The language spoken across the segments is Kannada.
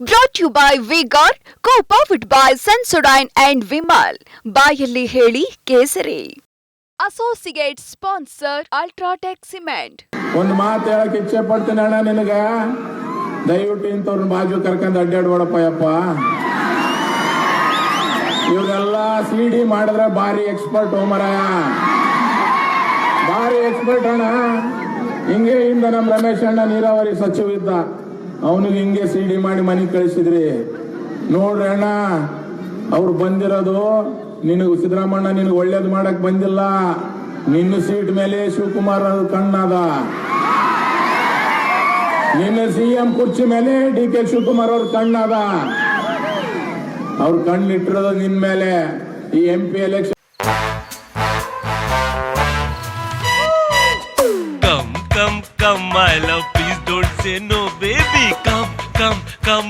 Brought you by V Guard co powered by Sensodyne and Vimal ಬಾಯಲ್ಲಿ ಹೇಳಿ ಕೇಸರಿ. ಅಸೋಸಿಯೇಟ್ ಸ್ಪಾನ್ಸರ್ ಅಲ್ಟ್ರಾಟೆಕ್ ಸಿಮೆಂಟ್ ಒಂದು ಮಾತು ಹೇಳಕ್ ಇಚ್ಛೆ ಪಡ್ತೀನಿ ಅಣ್ಣ ನಿನಗ. ದಯವಿಟ್ಟು ಇಂಥವ್ರನ್ನ ಬಾಜು ಕರ್ಕೊಂಡು ಅಡ್ಡಾಡ್ಬೇಡಪ್ಪ ಯಪ್ಪ. ಇವ್ರೆಲ್ಲ ಸಿ ಡಿ ಮಾಡಿದ್ರೆ ಭಾರಿ ಎಕ್ಸ್ಪರ್ಟ್ ಮರಾಯ. ಭಾರಿ ಎಕ್ಸ್ಪರ್ಟ್ ಅಣ್ಣ. ಹಿಂಗೆ ಇಂದ ನಮ್ಮ ರಮೇಶ್ ಅಣ್ಣ ನೀರಾವರಿ ಸಚಿವ ಇದ್ದ. ಅವನಿಗೆ ಹಿಂಗೆ ಸಿ ಡಿ ಮಾಡಿ ಮನೆಗೆ ಕಳಿಸಿದ್ರಿ. ನೋಡ್ರಿ ಅಣ್ಣ ಅವ್ರು ಬಂದಿರೋದು ನಿನಗೆ ಸಿದ್ದರಾಮಣ್ಣ ನಿನಗೆ ಒಳ್ಳೇದು ಮಾಡಕ್ ಬಂದಿಲ್ಲ. ನಿನ್ನ ಸೀಟ್ ಮೇಲೆ ಶಿವಕುಮಾರ್ ಕಣ್ಣದ. ನಿನ್ನ ಸಿ ಎಂ ಕುರ್ಚಿ ಮೇಲೆ ಡಿ ಕೆ ಶಿವಕುಮಾರ್ ಅವ್ರ ಕಣ್ಣದ. ಅವ್ರ ಕಣ್ಣಿಟ್ಟಿರೋದು ನಿನ್ ಮೇಲೆ ಈ M P election. Come come come I don't baby. Come, love.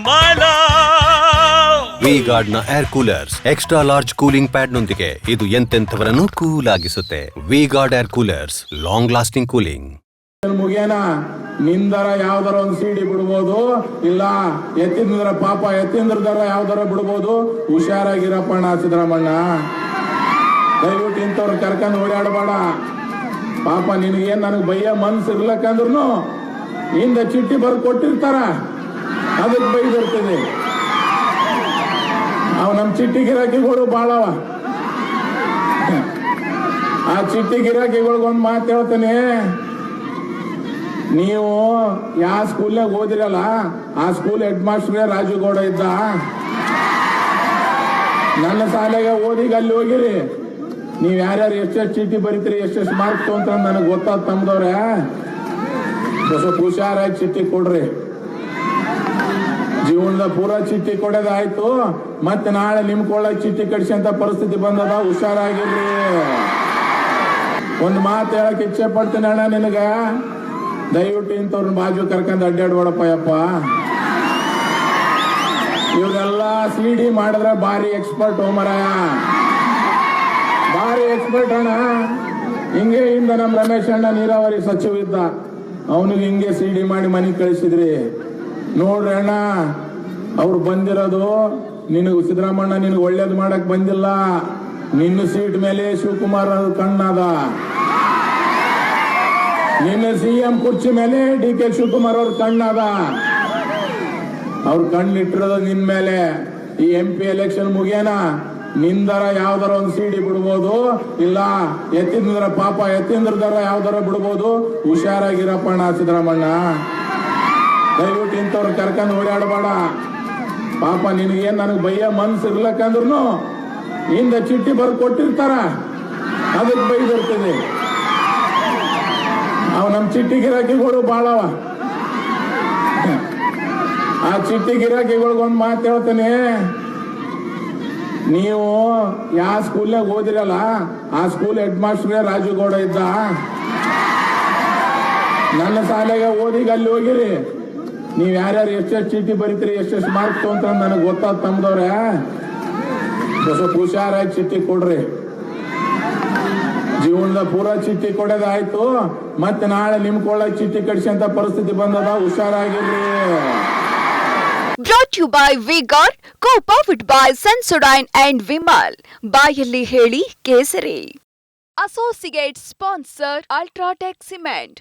V ಗಾರ್ಡ್ನ air coolers extra large cooling pad ನೊಂದಿಗೆ ಇದು ಎಂತೆಂಥವರನ್ನು cool ಆಗಿಸುತ್ತೆ V Guard air coolers long lasting cooling ಮುಗಿಯನ ನಿಂದರ ಯಾವ್ದಾರ ಒಂದು ಸಿಡಿ ಬಿಡ್ಬೋದು? ಇಲ್ಲ ಎತ್ತಿಂದ್ರ ಪಾಪ ಎತ್ತಿಂದ್ರದಾರ ಯಾವ್ದಾರ ಬಿಡ್ಬೋದು? ಹುಷಾರಾಗಿರಪ್ಪಣ್ಣ ಸಿದ್ದರಾಮಣ್ಣ. ದಯವಿಟ್ಟು ಇಂಥವ್ರ ಕರ್ಕೊಂಡು ಓಡಾಡಬೇಡ. ಪಾಪ ನಿನಗೇನ್ ನನಗೆ ಬೈಯ ಮನ್ಸು ಇರ್ಲಕ್ಕಂದ್ರೂ ಹಿಂದೆ ಚಿಟ್ಟಿ ಬರ್ದು ಕೊಟ್ಟಿರ್ತಾರ. ಅದಕ್ಕೆ ಬೈದಿರ್ತದೆ ಅವ್ ನಮ್ಮ ಚಿಟ್ಟಿ ಗಿರಾಕಿಗಳು ಬಾಳವ. ಆ ಚಿಟ್ಟಿ ಗಿರಾಕಿಗಳಿಗೊಂದು ಮಾತು ಹೇಳ್ತೇನೆ. ನೀವು ಯಾವ ಸ್ಕೂಲ್ನಾಗ ಓದಿರಲ್ಲ, ಆ ಸ್ಕೂಲ್ ಹೆಡ್ ಮಾಸ್ಟರ್ ರಾಜುಗೌಡ ಇದ್ದ. ನನ್ನ ಶಾಲೆಗೆ ಓದಿಗ ಅಲ್ಲಿ ಹೋಗಿರಿ. ನೀವು ಯಾರ್ಯಾರು ಎಷ್ಟೆಷ್ಟು ಚೀಟಿ ಬರೀತೀರಿ, ಎಷ್ಟೆಷ್ಟು ಮಾರ್ಕ್ ತೊಗೊಂತ ನನಗೆ ಗೊತ್ತಾದ ತಮ್ಮದವ್ರೆ ಸ್ವಲ್ಪ ಹುಷಾರಾಗಿ ಚೀಟಿ ಕೊಡ್ರಿ. ಜೀವನದ ಪೂರ ಚೀಟಿ ಕೊಡೋದಾಯ್ತು. ಮತ್ತೆ ನಾಳೆ ನಿಮ್ ಕೊಳ್ಳಕ್ ಚೀಟಿ ಅಂತ ಪರಿಸ್ಥಿತಿ ಬಂದದ. ಹುಷಾರಾಗಿರ್ರಿ. ಒಂದು ಮಾತು ಹೇಳಕ್ ಇಚ್ಛೆ ಪಡ್ತೀನಿ ಅಣ್ಣ ನಿನಗ. ದಯವಿಟ್ಟು ಇಂಥವ್ರನ್ನ ಬಾಜು ಕರ್ಕೊಂಡು ಅಡ್ಡಾಡ್ಬೇಡಪ್ಪ ಯಪ್ಪ. ಇವ್ರೆಲ್ಲ ಸಿ ಡಿ ಮಾಡಿದ್ರೆ ಭಾರಿ ಎಕ್ಸ್ಪರ್ಟ್ ಹೋಮರ ಭಾರಿ ಎಕ್ಸ್ಪರ್ಟ್ ಅಣ್ಣ. ಹಿಂಗೆ ಇಂದ ನಮ್ಮ ರಮೇಶ್ ಅಣ್ಣ ನೀರಾವರಿ ಸಚಿವ ಇದ್ದ. ಅವನಿಗೆ ಹಿಂಗೆ ಸಿ ಡಿ ಮಾಡಿ ಮನೆಗೆ ಕಳಿಸಿದ್ರಿ. ನೋಡ್ರಿ ಅಣ್ಣ ಅವ್ರು ಬಂದಿರೋದು, ನಿನಗೆ ಸಿದ್ದರಾಮಣ್ಣ ನಿನಗೆ ಒಳ್ಳೇದು ಮಾಡಕ್ ಬಂದಿಲ್ಲ. ನಿನ್ನ ಸೀಟ್ ಮೇಲೆ ಶಿವಕುಮಾರ್ ಕಣ್ಣದ. ನಿನ್ನ ಸಿ ಎಂ ಕುರ್ಚಿ ಮೇಲೆ ಡಿ ಕೆ ಶಿವಕುಮಾರ್ ಅವ್ರ ಕಣ್ಣದ. ಅವ್ರ ಕಣ್ಣಿಟ್ಟಿರೋದು ನಿನ್ ಮೇಲೆ. ಈ ಎಂ ಪಿ ಎಲೆಕ್ಷನ್ ಮುಗಿಯನ, ನಿಂದರ ಯಾವ್ದಾರ ಒಂದು ಸಿಡಿ ಬಿಡ್ಬೋದು, ಇಲ್ಲ ಎತ್ತಿಂದ್ರ ಪಾಪ ಎತ್ತಿಂದ್ರದರ ಯಾವ್ದಾರ ಬಿಡ್ಬೋದು ಹುಷಾರಾಗಿರಪ್ಪಣ್ಣ ಸಿದ್ದರಾಮಣ್ಣ. ದಯವಿಟ್ಟು ಇಂಥವ್ರ ಕರ್ಕೊಂಡು ಓಡಾಡಬೇಡ. ಪಾಪ ನಿನಗೇನು ನನಗೆ ಭಯ ಮನ್ಸು ಇರ್ಲಕ್ಕಂದ್ರೂ ಹಿಂದೆ ಚಿಟ್ಟಿ ಬರ್ದು ಕೊಟ್ಟಿರ್ತಾರ. ಅದಕ್ಕೆ ಬರ್ತದೆ ಅವ್ ನಮ್ಮ ಚಿಟ್ಟಿ ಗಿರಾಕಿಗಳು ಬಾಳವ. ಆ ಚಿಟ್ಟಿ ಗಿರಾಕಿಗಳಿಗೆ ಒಂದು ಮಾತು ಹೇಳ್ತೇನೆ. ನೀವು ಯಾವ ಸ್ಕೂಲ್ನಾಗ ಓದಿರಲ್ಲ, ಆ ಸ್ಕೂಲ್ ಹೆಡ್ ಮಾಸ್ಟರ್ ರಾಜುಗೌಡ ಇದ್ದ. ನನ್ನ ಶಾಲೆಗೆ ಓದಿಗೆ ಅಲ್ಲಿ ಹೋಗಿರಿ. ನೀವ್ ಯಾರ್ಯಾರು ಎಷ್ಟೆಷ್ಟು ಚೀಟಿ ಬರೀತೀರಿ ಎಷ್ಟೆಷ್ಟು ಮಾರ್ಕ್ ಅಂತ ನನಗೆ ಗೊತ್ತಾದ ತಮ್ದವ್ರೆ. ಸ್ವಲ್ಪ ಹುಷಾರಾಗಿ ಚಿಟ್ಟಿ ಕೊಡ್ರಿ. ಜೀವನದ ಪೂರ ಚಿಟ್ಟಿ ಕೊಡೋದಾಯ್ತು ಮತ್ತೆ ನಾಳೆ ನಿಮ್ ಕೊಳ್ಳ ಚಿಟ್ಟಿ ಕಟ್ಸಂತ ಪರಿಸ್ಥಿತಿ ಬಂದದ, ಹುಷಾರಾಗಿರ್ರಿ. Brought you by V Guard co powered by Sensodyne and Vimal ಬಾಯಲ್ಲಿ ಹೇಳಿ ಕೇಸರಿ. Associate sponsor UltraTech cement